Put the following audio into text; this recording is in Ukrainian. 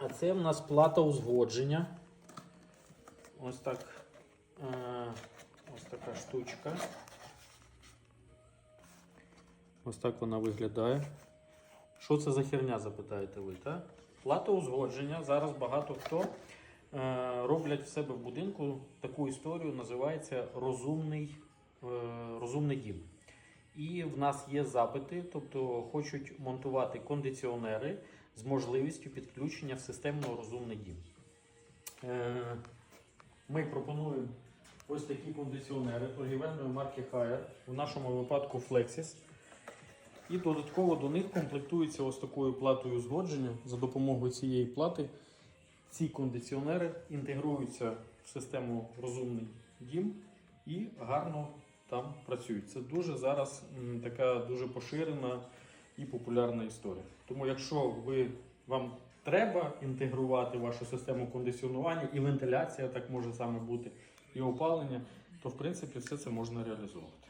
А це в нас плата узгодження. Ось так. Е, ось така штучка. Ось так вона виглядає. Що це за херня, запитаєте ви? Та? Плата узгодження. Зараз багато хто е, роблять в себе в будинку таку історію, називається розумний, е, розумний дім. І в нас є запити, тобто хочуть монтувати кондиціонери з можливістю підключення в системно розумний дім. Е, Ми пропонуємо ось такі кондиціонери торгівельної марки Haier, в нашому випадку Flexis. І додатково до них комплектується ось такою платою згодження. За допомогою цієї плати ці кондиціонери інтегруються в систему розумний дім і гарно там працюють. Це дуже зараз така дуже поширена і популярна історія. Тому, якщо ви вам треба інтегрувати вашу систему кондиціонування і вентиляція, так може саме бути, і опалення, то в принципі все це можна реалізовувати.